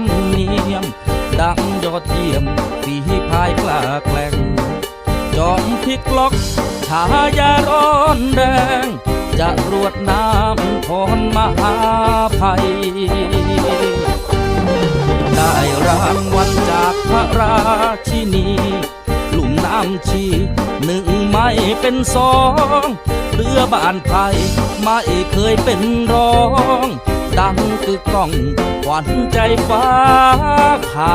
ำเนียมดังยอดเยี่ยมฝีพายกล้าแกล้ง จอมพิกล็อกชายาร้อนแรงจะรวดน้ำพรมหาภัย ได้รางวัลจากพระราชินีหลุมน้ำชีหนึ่งไม่เป็นสองเรือบ้านไทยไม่เคยเป็นรอง ดังคือกล้องขวัญใจฟ้าขา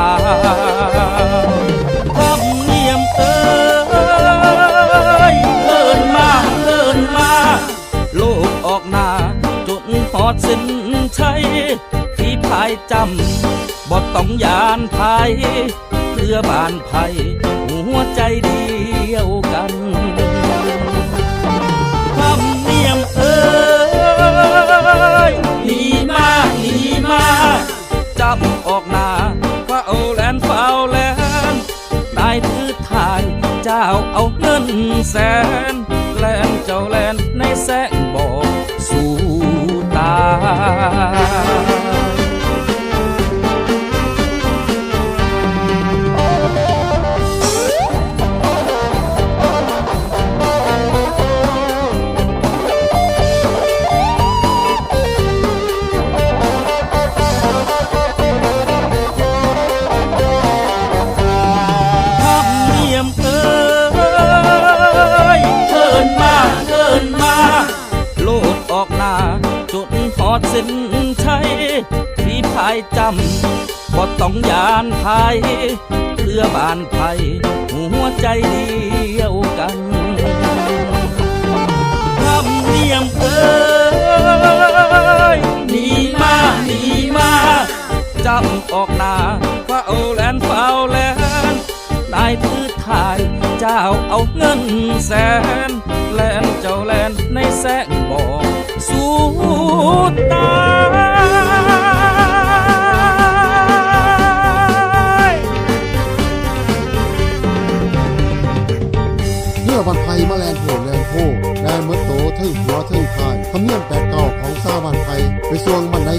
ายจำบ่ต้องยานพายเพื่อบานภัยหัวใจเดียวกันคำเนียมเอ้ยหนีมาหนีมาจำออกหนาฟ้าแลนฟ้าแลนได้ถือทายเจ้าเอาเงินแสนแลนเจ้าแลนในแสงบอกสู่ตา ส้นชัยพี่พายจำบ่ต้องยานพายเรือบานไทยหัวใจเดียวกันธรรมเนียมเอ้ยหนีมาหนีมาจำออกน้าฟ้าแลนฟ้าแลนได้ถือถ่ายเจ้าเอาเงินแสนแลนเจ้าแลนในแสงบอก ทยมาแลนโหดแรงโพแลนเมื่อโตทึ่งหัวทึ่งทายคำเนียมแปลกเก่าของซาบันไทยไปสวงบันได